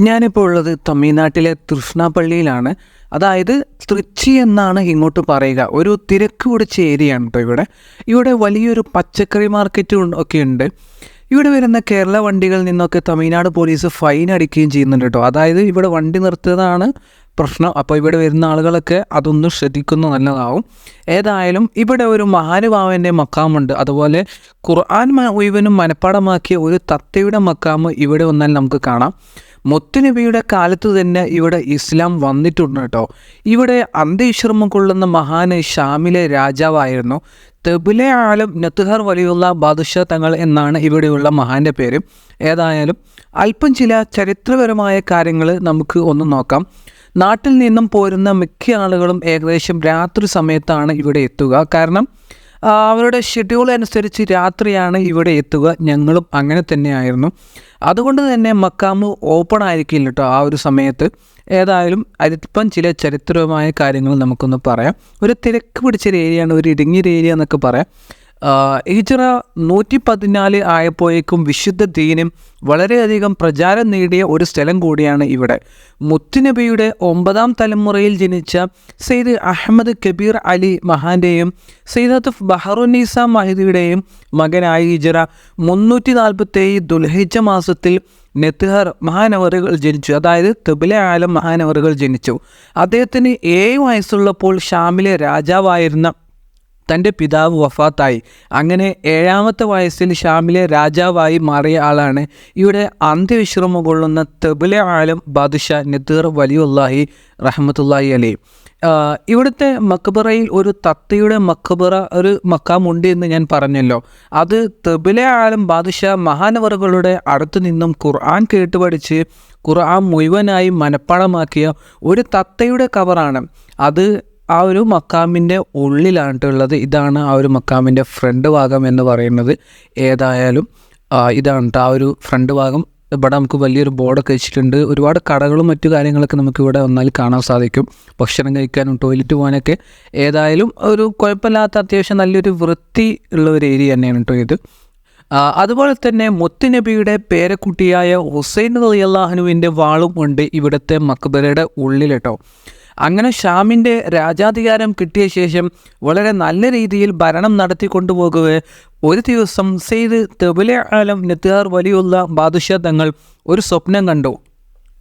ഞാനിപ്പോൾ ഉള്ളത് തമിഴ്നാട്ടിലെ തൃഷ്ണാപ്പള്ളിയിലാണ് അതായത് തൃച്ചി എന്നാണ് ഇങ്ങോട്ട് പറയുക. ഒരു തിരക്ക് പിടിച്ച ഏരിയയാണ് കേട്ടോ ഇവിടെ. ഇവിടെ വലിയൊരു പച്ചക്കറി മാർക്കറ്റ് ഒക്കെ ഉണ്ട്. ഇവിടെ വരുന്ന കേരള വണ്ടികളിൽ നിന്നൊക്കെ തമിഴ്നാട് പോലീസ് ഫൈൻ അടിക്കുകയും ചെയ്യുന്നുണ്ട് കേട്ടോ അതായത് ഇവിടെ വണ്ടി നിർത്തിയതാണ് പ്രശ്നം. അപ്പോൾ ഇവിടെ വരുന്ന ആളുകളൊക്കെ അതൊന്ന് ശ്രദ്ധിക്കുന്നത് നല്ലതാവും. ഏതായാലും ഇവിടെ ഒരു മഹാനുഭാവന്റെ മക്കാമുണ്ട്. അതുപോലെ ഖുർആൻ ഇവനും മനഃപ്പാടമാക്കിയ ഒരു തത്തയുടെ മക്കാമ് ഇവിടെ വന്നാൽ നമുക്ക് കാണാം. മുത്തുനബിയുടെ കാലത്ത് തന്നെ ഇവിടെ ഇസ്ലാം വന്നിട്ടുണ്ട് കേട്ടോ. ഇവിടെ അന്ത്യവിശ്രമം കൊള്ളുന്ന മഹാന് ഷാമിലെ രാജാവായിരുന്നു. തെബിലെ ആലം നത്തുഹർ വലിയുള്ള ബാദുഷ തങ്ങൾ എന്നാണ് ഇവിടെയുള്ള മഹാന്റെ പേര്. ഏതായാലും അല്പം ചില ചരിത്രപരമായ കാര്യങ്ങൾ നമുക്ക് ഒന്ന് നോക്കാം. നാട്ടിൽ നിന്നും പോരുന്ന മിക്ക ആളുകളും ഏകദേശം രാത്രി സമയത്താണ് ഇവിടെ എത്തുക. കാരണം അവരുടെ ഷെഡ്യൂൾ അനുസരിച്ച് രാത്രിയാണ് ഇവിടെ എത്തുക. ഞങ്ങളും അങ്ങനെ തന്നെയായിരുന്നു. അതുകൊണ്ട് തന്നെ മക്കാമ് ഓപ്പൺ ആയിരിക്കില്ല കേട്ടോ ആ ഒരു സമയത്ത്. ഏതായാലും അതിപ്പം ചില ചരിത്രപരമായ കാര്യങ്ങൾ നമുക്കൊന്ന് പറയാം. ഒരു തിരക്ക് പിടിച്ചൊരു ഏരിയയാണ് ഒരു ഇടുങ്ങിയൊരു ഏരിയ എന്നൊക്കെ പറയാം. ഹിജറ നൂറ്റി പതിനാല് ആയപ്പോഴേക്കും വിശുദ്ധ ദീനും വളരെയധികം പ്രചാരം നേടിയ ഒരു സ്ഥലം കൂടിയാണ് ഇവിടെ. മുത്തുനബിയുടെ ഒമ്പതാം തലമുറയിൽ ജനിച്ച സെയ്ദ് അഹമ്മദ് കബീർ അലി മഹാന്റെയും സെയ്ദത്തുഫ് ബഹറുന്നീസ മഹിദിയുടെയും മകനായ ഹിജറ മുന്നൂറ്റി നാൽപ്പത്തേഴ് ദുൽഹിജ മാസത്തിൽ നെത്തുഹർ മഹാനവറുകൾ ജനിച്ചു. അതായത് തെബിലെ ആലം മഹാനവറുകൾ ജനിച്ചു. അദ്ദേഹത്തിന് ഏഴ് വയസ്സുള്ളപ്പോൾ ഷാമിലെ രാജാവായിരുന്ന തന്റെ പിതാവ് വഫാത്തായി. അങ്ങനെ ഏഴാമത്തെ വയസ്സിൽ ഷാമിലെ രാജാവായി മാറിയ ആളാണ്. ഇവിടെ അന്ത്യവിശ്രമം കൊള്ളുന്ന തെബിലെ ആലം ബാദുഷാ നദീർ വലിയുല്ലാഹി റഹമത്തുല്ലാഹി അലി ഇവിടുത്തെ മക്കബറയിൽ ഒരു തത്തയുടെ മക്കബറ ഒരു മക്കാമുണ്ട് എന്ന് ഞാൻ പറഞ്ഞല്ലോ. അത് തെബിലെ ആലം ബാദുഷാ മഹാനവറുകളുടെ അടുത്തു നിന്നും ഖുർആൻ കേട്ടുപഠിച്ച് ഖുർആൻ മുഴുവനായി മനപ്പാടമാക്കിയ ഒരു തത്തയുടെ കവറാണ് അത് ആ ഒരു മക്കാമിന്റെ ഉള്ളിലാണ് ഇതാണ് ആ ഒരു മക്കാമിന്റെ ഫ്രണ്ട് ഭാഗം എന്ന് പറയുന്നത്. ഏതായാലും ഇതാണ് ആ ഒരു ഫ്രണ്ട് ഭാഗം. ഇവിടെ നമുക്ക് വലിയൊരു ബോർഡൊക്കെ വെച്ചിട്ടുണ്ട്. ഒരുപാട് കടകളും മറ്റു കാര്യങ്ങളൊക്കെ നമുക്ക് ഇവിടെ വന്നാൽ കാണാൻ സാധിക്കും. ഭക്ഷണം കഴിക്കാനും ടോയ്ലറ്റ് പോകാനൊക്കെ. ഏതായാലും ഒരു കുഴപ്പമില്ലാത്ത അത്യാവശ്യം നല്ലൊരു വൃത്തി ഉള്ള ഒരു ഏരിയ തന്നെയാണ് കേട്ടോ ഇത്. അതുപോലെ തന്നെ മുത്തുനബിയുടെ പേരക്കുട്ടിയായ ഹുസൈൻ റളിയല്ലാഹുവിന്റെ വാളും ഉണ്ട് ഇവിടുത്തെ മക്ബറയുടെ ഉള്ളിൽ കേട്ടോ അങ്ങനെ ഷാമിന്റെ രാജാധികാരം കിട്ടിയ ശേഷം വളരെ നല്ല രീതിയിൽ ഭരണം നടത്തി കൊണ്ടുപോകവേ ഒരു ദിവസം സെയ്ദ് തെബിലെ ആലം നെത്തുകാർ വലിയുള്ള ബാദുഷ തങ്ങൾ ഒരു സ്വപ്നം കണ്ടു.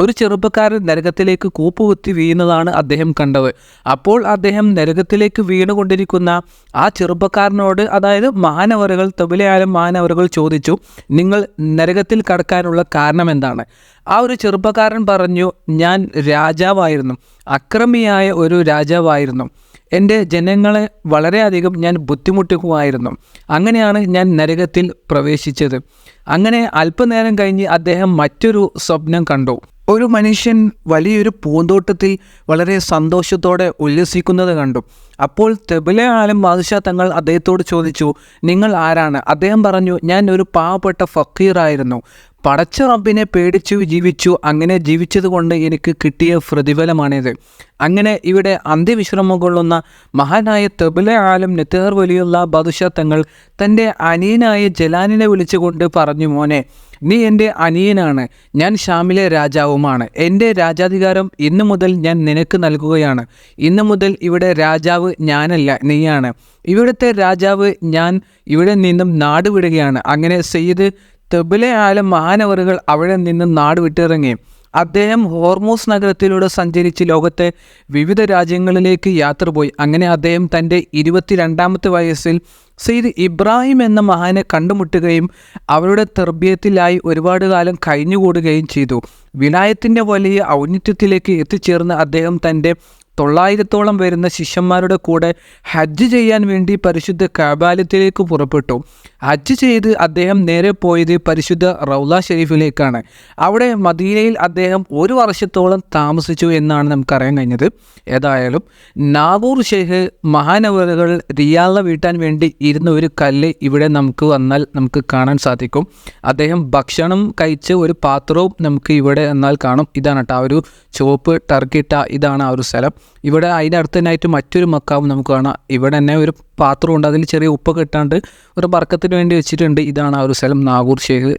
ഒരു ചെറുപ്പക്കാരൻ നരകത്തിലേക്ക് കൂപ്പുകുത്തി വീഴുന്നതാണ് അദ്ദേഹം കണ്ടത്. അപ്പോൾ അദ്ദേഹം നരകത്തിലേക്ക് വീണുകൊണ്ടിരിക്കുന്ന ആ ചെറുപ്പക്കാരനോട് അതായത് മാനവറുകൾ തബിലയാലും മാനവറുകൾ ചോദിച്ചു നിങ്ങൾ നരകത്തിൽ കടക്കാനുള്ള കാരണം എന്താണ്? ആ ഒരു ചെറുപ്പക്കാരൻ പറഞ്ഞു ഞാൻ രാജാവായിരുന്നു അക്രമിയായ ഒരു രാജാവായിരുന്നു. എന്റെ ജനങ്ങളെ വളരെയധികം ഞാൻ ബുദ്ധിമുട്ടിക്കുമായിരുന്നു അങ്ങനെയാണ് ഞാൻ നരകത്തിൽ പ്രവേശിച്ചത്. അങ്ങനെ അല്പനേരം കഴിഞ്ഞ് അദ്ദേഹം മറ്റൊരു സ്വപ്നം കണ്ടു. ഒരു മനുഷ്യൻ വലിയൊരു പൂന്തോട്ടത്തിൽ വളരെ സന്തോഷത്തോടെ ഉല്ലസിക്കുന്നത് കണ്ടു. അപ്പോൾ തെബിലെ ആലം ബാദുഷാ തങ്ങൾ അദ്ദേഹത്തോട് ചോദിച്ചു നിങ്ങൾ ആരാണ്? അദ്ദേഹം പറഞ്ഞു ഞാൻ ഒരു പാവപ്പെട്ട ഫക്കീറായിരുന്നു പടച്ച റബ്ബിനെ പേടിച്ചു ജീവിച്ചു. അങ്ങനെ ജീവിച്ചതുകൊണ്ട് എനിക്ക് കിട്ടിയ പ്രതിഫലമാണിത്. അങ്ങനെ ഇവിടെ അന്ത്യവിശ്രമം കൊള്ളുന്ന മഹാനായ തെബിലെ ആലം നെത്തേർ വലിയുള്ള ബാദുഷാ തങ്ങൾ തന്റെ അനിയനായ ജലാനിനെ വിളിച്ചുകൊണ്ട് പറഞ്ഞു മോനെ നീ എന്റെ അനിയനാണ്. ഞാൻ ഷാമിലെ രാജാവുമാണ്. എന്റെ രാജാധികാരം ഇന്നു മുതൽ ഞാൻ നിനക്ക് നൽകുകയാണ്. ഇന്നു മുതൽ ഇവിടെ രാജാവ് ഞാനല്ല നീയാണ്. ഇവിടുത്തെ രാജാവ് ഞാൻ ഇവിടെ നിന്നും നാടുവിടുകയാണ്. അങ്ങനെ സെയ്ദ് തെബിലെ ആലം മഹാനവറുകൾ അവിടെ നിന്നും നാട് വിട്ടിറങ്ങി അദ്ദേഹം ഹോർമോസ് നഗരത്തിലൂടെ സഞ്ചരിച്ച് ലോകത്തെ വിവിധ രാജ്യങ്ങളിലേക്ക് യാത്ര പോയി. അങ്ങനെ അദ്ദേഹം തന്റെ ഇരുപത്തിരണ്ടാമത്തെ വയസ്സിൽ സെയ്ദ് ഇബ്രാഹിം എന്ന മഹാനെ കണ്ടുമുട്ടുകയും അവരുടെ തെർബിയത്തിലായി ഒരുപാട് കാലം കഴിഞ്ഞുകൂടുകയും ചെയ്തു. വിലായത്തിന്റെ വലിയ ഔന്നിത്യത്തിലേക്ക് എത്തിച്ചേർന്ന അദ്ദേഹം തന്റെ തൊള്ളായിരത്തോളം വരുന്ന ശിഷ്യന്മാരുടെ കൂടെ ഹജ്ജ് ചെയ്യാൻ വേണ്ടി പരിശുദ്ധ കാബാലത്തിലേക്ക് പുറപ്പെട്ടു. ഹജ്ജ് ചെയ്ത് അദ്ദേഹം നേരെ പോയത് പരിശുദ്ധ റൗല ഷെരീഫിലേക്കാണ്. അവിടെ മദീനയിൽ അദ്ദേഹം ഒരു വർഷത്തോളം താമസിച്ചു എന്നാണ് നമുക്കറിയാൻ കഴിഞ്ഞത്. ഏതായാലും നാഗൂർ ഷെയ്ഖ് മഹാനവറുകൾ റിയാള വീട്ടാൻ വേണ്ടി ഇരുന്ന ഒരു കല്ല് ഇവിടെ നമുക്ക് വന്നാൽ നമുക്ക് കാണാൻ സാധിക്കും. അദ്ദേഹം ഭക്ഷണം കഴിച്ച് ഒരു പാത്രവും നമുക്ക് ഇവിടെ എന്നാൽ കാണും. ഇതാണ് കേട്ടോ ആ ഒരു ചുവപ്പ് ടർക്കിട്ട. ഇതാണ് ആ ഒരു സ്ഥലം. ഇവിടെ അതിന്റെ അടുത്ത് തന്നെയായിട്ട് മറ്റൊരു മക്കാവും നമുക്ക് കാണാം. ഇവിടെ തന്നെ ഒരു പാത്രമുണ്ട് അതിൽ ചെറിയ ഉപ്പ് ഇട്ടാണ്ട് ഒരു ബർക്കത്തിന് വേണ്ടി വെച്ചിട്ടുണ്ട്. ഇതാണ് ആ ഒരു സ്ഥലം. നാഗൂർ ഷേഖ്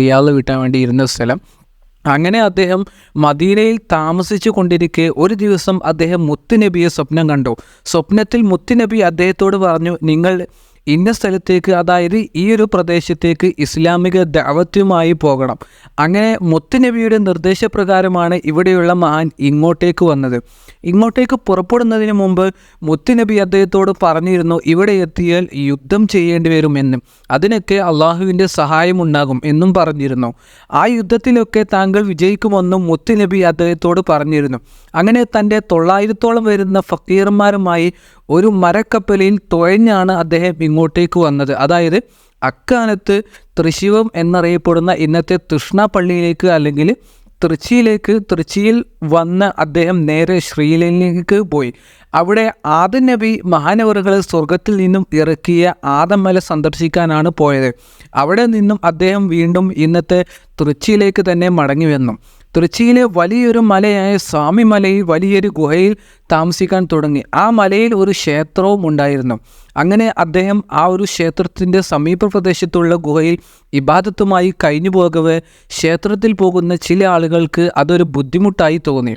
റിയാദ് വിട്ടാൻ വേണ്ടി ഇരുന്ന സ്ഥലം. അങ്ങനെ അദ്ദേഹം മദീനയിൽ താമസിച്ചു കൊണ്ടിരിക്കെ ഒരു ദിവസം അദ്ദേഹം മുത്തുനബിയെ സ്വപ്നം കണ്ടു. സ്വപ്നത്തിൽ മുത്തുനബി അദ്ദേഹത്തോട് പറഞ്ഞു നിങ്ങൾ ഇന്ന സ്ഥലത്തേക്ക് അതായത് ഈ ഒരു പ്രദേശത്തേക്ക് ഇസ്ലാമിക ദാവത്യമായി പോകണം. അങ്ങനെ മുത്തുനബിയുടെ നിർദ്ദേശപ്രകാരമാണ് ഇവിടെയുള്ള മഹാൻ ഇങ്ങോട്ടേക്ക് വന്നത്. ഇങ്ങോട്ടേക്ക് പുറപ്പെടുന്നതിന് മുമ്പ് മുത്തുനബി അദ്ദേഹത്തോട് പറഞ്ഞിരുന്നു ഇവിടെ എത്തിയാൽ യുദ്ധം ചെയ്യേണ്ടി വരുമെന്നും. അതിനൊക്കെ അള്ളാഹുവിന്റെ സഹായമുണ്ടാകും എന്നും പറഞ്ഞിരുന്നു. ആ യുദ്ധത്തിലൊക്കെ താങ്കൾ വിജയിക്കുമെന്നും മുത്തുനബി അദ്ദേഹത്തോട് പറഞ്ഞിരുന്നു. അങ്ങനെ തന്റെ തൊള്ളായിരത്തോളം വരുന്ന ഫക്കീർമാരുമായി ഒരു മരക്കപ്പലിൽ തുഴഞ്ഞാണ് അദ്ദേഹം ഇങ്ങോട്ടേക്ക് വന്നത്. അതായത് അക്കാലത്ത് തൃശിവം എന്നറിയപ്പെടുന്ന ഇന്നത്തെ തൃഷ്ണ അല്ലെങ്കിൽ തൃച്ചിയിലേക്ക് തൃച്ചിയിൽ വന്ന് അദ്ദേഹം നേരെ ശ്രീലയിലേക്ക് പോയി. അവിടെ ആദം നബി സ്വർഗത്തിൽ നിന്നും ഇറക്കിയ ആദമല സന്ദർശിക്കാനാണ് പോയത്. അവിടെ നിന്നും അദ്ദേഹം വീണ്ടും ഇന്നത്തെ തൃച്ചിയിലേക്ക് തന്നെ മടങ്ങി വന്നു. തൃച്ചിയിലെ വലിയൊരു മലയായ സ്വാമി മലയിൽ വലിയൊരു ഗുഹയിൽ താമസിക്കാൻ തുടങ്ങി. ആ മലയിൽ ഒരു ക്ഷേത്രവും ഉണ്ടായിരുന്നു. അങ്ങനെ അദ്ദേഹം ആ ഒരു ക്ഷേത്രത്തിന്റെ സമീപ പ്രദേശത്തുള്ള ഗുഹയിൽ ഇബാദത്തുമായി കഴിഞ്ഞു പോകവേ ക്ഷേത്രത്തിൽ പോകുന്ന ചില ആളുകൾക്ക് അതൊരു ബുദ്ധിമുട്ടായി തോന്നി.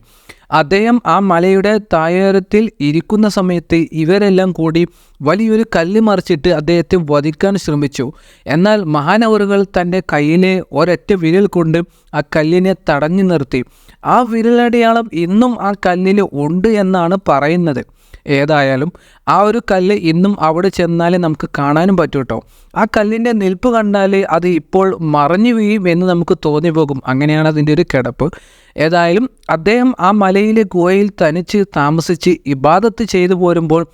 അദ്ദേഹം ആ മലയുടെ തായോരത്തിൽ ഇരിക്കുന്ന സമയത്ത് ഇവരെല്ലാം കൂടി വലിയൊരു കല്ല് മറിച്ചിട്ട് അദ്ദേഹത്തെ വധിക്കാൻ ശ്രമിച്ചു. എന്നാൽ മഹാനവറുകൾ തന്റെ കയ്യിലെ ഒരൊറ്റ വിരൽ കൊണ്ട് ആ കല്ലിനെ തടഞ്ഞു നിർത്തി. ആ വിരലടയാളം ഇന്നും ആ കല്ലിൽ ഉണ്ട് എന്നാണ് പറയുന്നത്. ഏതായാലും ആ ഒരു കല്ല് ഇന്നും അവിടെ ചെന്നാൽ നമുക്ക് കാണാനും പറ്റും കേട്ടോ ആ കല്ലിന്റെ നിൽപ്പ് കണ്ടാൽ അത് ഇപ്പോൾ മറഞ്ഞു വീഴും എന്ന് നമുക്ക് തോന്നി പോകും അങ്ങനെയാണ് അതിന്റെ ഒരു കിടപ്പ്. ഏതായാലും അദ്ദേഹം ആ മലയിലെ ഗുഹയിൽ തനിച്ച് താമസിച്ച് ഇബാദത്ത് ചെയ്തു പോരുമ്പോൾ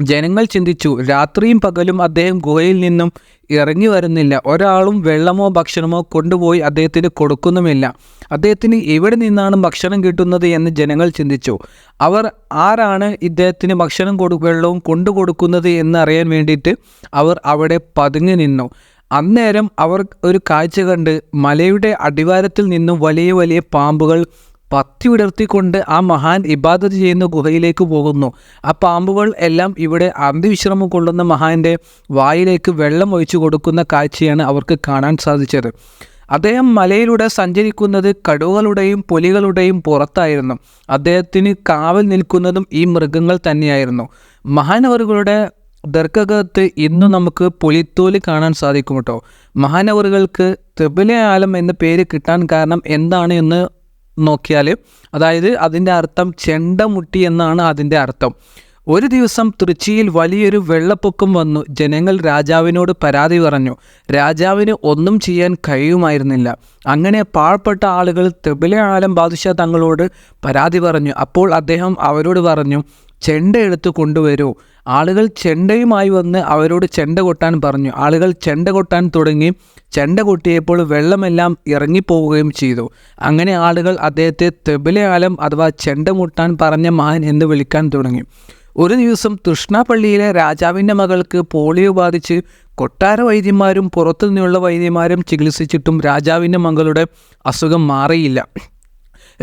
ജനങ്ങൾ ചിന്തിച്ചു രാത്രിയും പകലും അദ്ദേഹം ഗുഹയിൽ നിന്നും ഇറങ്ങി വരുന്നില്ല. ഒരാളും വെള്ളമോ ഭക്ഷണമോ കൊണ്ടുപോയി അദ്ദേഹത്തിന് കൊടുക്കുന്നുമില്ല. അദ്ദേഹത്തിന് എവിടെ നിന്നാണ് ഭക്ഷണം കിട്ടുന്നത് എന്ന് ജനങ്ങൾ ചിന്തിച്ചു. അവർ ആരാണ് ഇദ്ദേഹത്തിന് ഭക്ഷണം കൊടു വെള്ളവും കൊണ്ടു കൊടുക്കുന്നത് എന്ന് അറിയാൻ വേണ്ടിയിട്ട് അവർ അവിടെ പതുങ്ങി നിന്നു. അന്നേരം അവർ ഒരു കാഴ്ച കണ്ട് മലയുടെ അടിവാരത്തിൽ നിന്നും വലിയ വലിയ പാമ്പുകൾ പത്തി വിടർത്തിക്കൊണ്ട് ആ മഹാൻ ഇബാദത്ത് ചെയ്യുന്ന ഗുഹയിലേക്ക് പോകുന്നു. ആ പാമ്പുകൾ എല്ലാം ഇവിടെ അന്തിവിശ്രമം കൊള്ളുന്ന മഹാന്റെ വായിലേക്ക് വെള്ളം ഒഴിച്ചു കൊടുക്കുന്ന കാഴ്ചയാണ് അവർക്ക് കാണാൻ സാധിച്ചത്. അദ്ദേഹം മലയിലൂടെ സഞ്ചരിക്കുന്നത് കടുവകളുടെയും പുലികളുടെയും പുറത്തായിരുന്നു. അദ്ദേഹത്തിന് കാവൽ നിൽക്കുന്നതും ഈ മൃഗങ്ങൾ തന്നെയായിരുന്നു. മഹാനവറുകളുടെ ദർഗകത്ത് ഇന്നും നമുക്ക് പുലിത്തോൽ കാണാൻ സാധിക്കും കേട്ടോ മഹാനവറുകൾക്ക് തെബിലെ ആലം എന്ന പേര് കിട്ടാൻ കാരണം എന്താണ് എന്ന് നോക്കിയാൽ അതായത് അതിന്റെ അർത്ഥം ചെണ്ടമുട്ടി എന്നാണ് അതിന്റെ അർത്ഥം. ഒരു ദിവസം തൃച്ചിയിൽ വലിയൊരു വെള്ളപ്പൊക്കം വന്നു. ജനങ്ങൾ രാജാവിനോട് പരാതി പറഞ്ഞു. രാജാവിന് ഒന്നും ചെയ്യാൻ കഴിയുമായിരുന്നില്ല. അങ്ങനെ പാവപ്പെട്ട ആളുകൾ തെബിലെ ആലം ബാദുഷ തങ്ങളോട് പരാതി പറഞ്ഞു. അപ്പോൾ അദ്ദേഹം അവരോട് പറഞ്ഞു ചെണ്ട എടുത്ത് കൊണ്ടുവരൂ. ആളുകൾ ചെണ്ടയുമായി വന്ന് അവരോട് ചെണ്ട കൊട്ടാൻ പറഞ്ഞു. ആളുകൾ ചെണ്ട കൊട്ടാൻ തുടങ്ങി. ചെണ്ട കൊട്ടിയപ്പോൾ വെള്ളമെല്ലാം ഇറങ്ങിപ്പോവുകയും ചെയ്തു. അങ്ങനെ ആളുകൾ അദ്ദേഹത്തെ തെബിലയാലം അഥവാ ചെണ്ട മുട്ടാൻ പറഞ്ഞ മഹാൻ എന്ന് വിളിക്കാൻ തുടങ്ങി. ഒരു ദിവസം തൃഷ്ണാപ്പള്ളിയിലെ രാജാവിന്റെ മകൾക്ക് പോളിയോ ബാധിച്ച് കൊട്ടാര വൈദ്യന്മാരും പുറത്തു നിന്നുള്ള വൈദ്യന്മാരും ചികിത്സിച്ചിട്ടും രാജാവിന്റെ മകളുടെ അസുഖം മാറിയില്ല.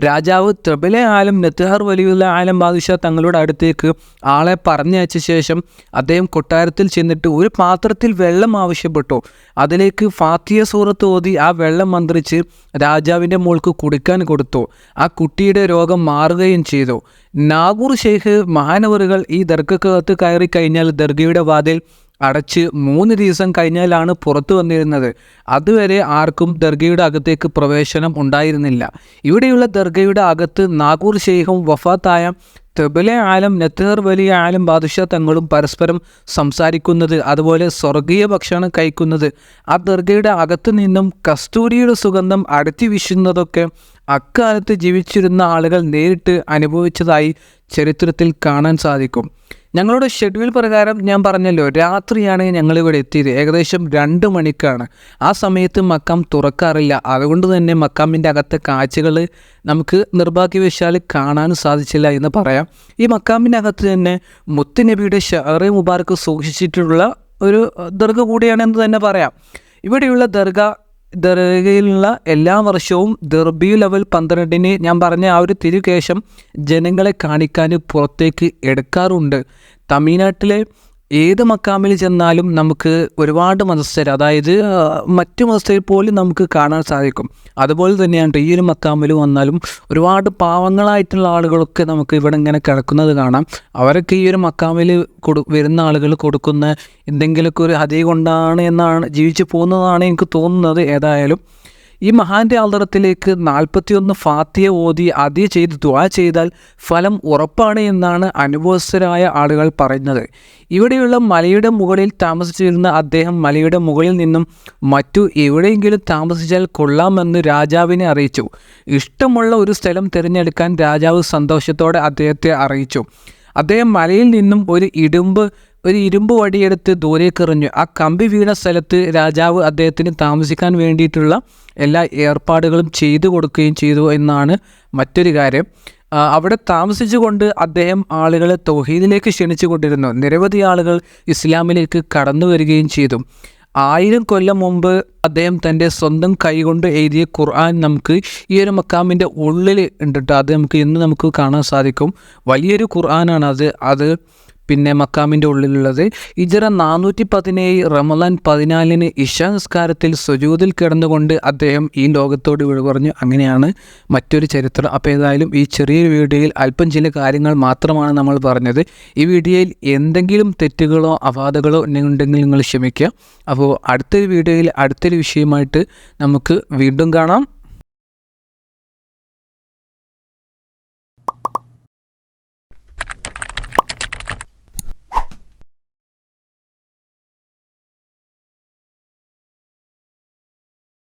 രാജാവ് ത്രിബിലെ ആലം നെത്തുഹാർ വലിയുള്ള ആലം ബാദുഷ തങ്ങളുടെ അടുത്തേക്ക് ആളെ പറഞ്ഞയച്ച ശേഷം അദ്ദേഹം കൊട്ടാരത്തിൽ ചെന്നിട്ട് ഒരു പാത്രത്തിൽ വെള്ളം ആവശ്യപ്പെട്ടു. അതിലേക്ക് ഫാത്തിയ സൂറത്ത് ഓതി ആ വെള്ളം മന്ത്രിച്ച് രാജാവിന്റെ മോൾക്ക് കുടിക്കാൻ കൊടുത്തു. ആ കുട്ടിയുടെ രോഗം മാറുകയും ചെയ്തു. നാഗൂർ ഷെയ്ഖ് മഹാനവറുകൾ ഈ ദർഗക്കകത്ത് കയറി കഴിഞ്ഞാൽ ദർഗയുടെ വാതിൽ അടച്ച് മൂന്ന് ദിവസം കഴിഞ്ഞാലാണ് പുറത്തു വന്നിരുന്നത്. അതുവരെ ആർക്കും ദർഗയുടെ അകത്തേക്ക് പ്രവേശനം ഉണ്ടായിരുന്നില്ല. ഇവിടെയുള്ള ദർഗയുടെ അകത്ത് നാഗൂർ ഷെയ്ഖും വഫാത്തായ തെബലെ ആലം നെത്തർ വലിയ ആലം ബാദുഷ തങ്ങളും പരസ്പരം സംസാരിക്കുന്നത് അതുപോലെ സ്വർഗീയ ഭക്ഷണം കഴിക്കുന്നത്. ആ ദർഗയുടെ അകത്തു നിന്നും കസ്തൂരിയുടെ സുഗന്ധം അടത്തി വീശുന്നതൊക്കെ അക്കാലത്ത് ജീവിച്ചിരുന്ന ആളുകൾ നേരിട്ട് അനുഭവിച്ചതായി ചരിത്രത്തിൽ കാണാൻ സാധിക്കും. ഞങ്ങളുടെ ഷെഡ്യൂൾ പ്രകാരം ഞാൻ പറഞ്ഞല്ലോ രാത്രിയാണ് ഞങ്ങളിവിടെ എത്തിയത്. ഏകദേശം രണ്ട് മണിക്കാണ്. ആ സമയത്ത് മക്കാം തുറക്കാറില്ല. അതുകൊണ്ട് തന്നെ മക്കാമിന്റെ അകത്തെ കാഴ്ചകൾ നമുക്ക് നിർഭാഗ്യവശാൽ കാണാൻ സാധിച്ചില്ല എന്ന് പറയാം. ഈ മക്കാമിന്റെ അകത്ത് തന്നെ മുത്തുനബിയുടെ ഷെയറെ മുബാർക്ക് സൂക്ഷിച്ചിട്ടുള്ള ഒരു ദർഗ കൂടിയാണെന്ന് തന്നെ പറയാം. ഇവിടെയുള്ള ദർഗ ദർഗയിലുള്ള എല്ലാ വർഷവും ദർബി ലെവൽ പന്ത്രണ്ടിന് ഞാൻ പറഞ്ഞ ആ ഒരു തിരുകേശം ജനങ്ങളെ കാണിക്കാൻ പുറത്തേക്ക് എടുക്കാറുണ്ട്. തമിഴ്നാട്ടിലെ ഏത് മക്കാമിൽ ചെന്നാലും നമുക്ക് ഒരുപാട് മതസ്ഥർ അതായത് മറ്റു മതസ്ഥരിൽ പോലും നമുക്ക് കാണാൻ സാധിക്കും. അതുപോലെ തന്നെയാണ് ഈ ഒരു മക്കാമിൽ വന്നാലും ഒരുപാട് പാവങ്ങളായിട്ടുള്ള ആളുകളൊക്കെ നമുക്ക് ഇവിടെ ഇങ്ങനെ കിടക്കുന്നത് കാണാം. അവരൊക്കെ ഈ ഒരു മക്കാമിൽ കൊടു വരുന്ന ആളുകൾ കൊടുക്കുന്ന എന്തെങ്കിലുമൊക്കെ ഒരു അതേ കൊണ്ടാണ് എന്നാണ് ജീവിച്ചു പോകുന്നതാണ് എനിക്ക് തോന്നുന്നത്. ഏതായാലും ഈ മഹാന്റെ ആദരത്തിലേക്ക് നാൽപ്പത്തിയൊന്ന് ഫാത്തിയ ഓതി അതി ചെയ്ത് ദുആ ചെയ്താൽ ഫലം ഉറപ്പാണ് എന്നാണ് അനുഭവസ്ഥരായ ആളുകൾ പറയുന്നത്. ഇവിടെയുള്ള മലയുടെ മുകളിൽ താമസിച്ചിരുന്ന അദ്ദേഹം മലയുടെ മുകളിൽ നിന്നും മറ്റു എവിടെയെങ്കിലും താമസിച്ചാൽ കൊള്ളാമെന്ന് രാജാവിനെ അറിയിച്ചു. ഇഷ്ടമുള്ള ഒരു സ്ഥലം തിരഞ്ഞെടുക്കാൻ രാജാവ് സന്തോഷത്തോടെ അദ്ദേഹത്തെ അറിയിച്ചു. അദ്ദേഹം മലയിൽ നിന്നും ഒരു ഇടുമ്പ് ഒരു ഇരുമ്പ് വടിയെടുത്ത് ദൂരേക്ക് എറിഞ്ഞു. ആ കമ്പി വീണ സ്ഥലത്ത് രാജാവ് അദ്ദേഹത്തിന് താമസിക്കാൻ വേണ്ടിയിട്ടുള്ള എല്ലാ ഏർപ്പാടുകളും ചെയ്തു കൊടുക്കുകയും ചെയ്തു എന്നാണ് മറ്റൊരു കാര്യം. അവിടെ താമസിച്ചുകൊണ്ട് അദ്ദേഹം ആളുകളെ തൗഹീദിലേക്ക് ക്ഷണിച്ചു കൊണ്ടിരുന്നു നിരവധി ആളുകൾ ഇസ്ലാമിലേക്ക് കടന്നു വരികയും ചെയ്തു. ആയിരം കൊല്ലം മുമ്പ് അദ്ദേഹം തന്റെ സ്വന്തം കൈകൊണ്ട് എഴുതിയ ഖുർആൻ നമുക്ക് ഈ ഒരു മക്കാമിന്റെ ഉള്ളിൽ ഉണ്ട് ട്ടോ. അത് നമുക്ക് ഇന്ന് നമുക്ക് കാണാൻ സാധിക്കും വലിയൊരു ഖുർആനാണ് അത് അത് പിന്നെ മക്കാമിന്റെ ഉള്ളിലുള്ളത്. ഇജറ നാനൂറ്റി പതിനേഴ് റമലാൻ പതിനാലിന് ഇഷാ നിസ്കാരത്തിൽ സുജൂതിൽ കിടന്നുകൊണ്ട് അദ്ദേഹം ഈ ലോകത്തോട് വിട പറഞ്ഞു അങ്ങനെയാണ് മറ്റൊരു ചരിത്രം. അപ്പോൾ ഏതായാലും ഈ ചെറിയൊരു വീഡിയോയിൽ അല്പം ചില കാര്യങ്ങൾ മാത്രമാണ് നമ്മൾ പറഞ്ഞത്. ഈ വീഡിയോയിൽ എന്തെങ്കിലും തെറ്റുകളോ അപാധകളോ ഉണ്ടെങ്കിൽ നിങ്ങൾ ക്ഷമിക്കുക. അപ്പോൾ അടുത്തൊരു വീഡിയോയിൽ അടുത്തൊരു വിഷയമായിട്ട് നമുക്ക് വീണ്ടും കാണാം.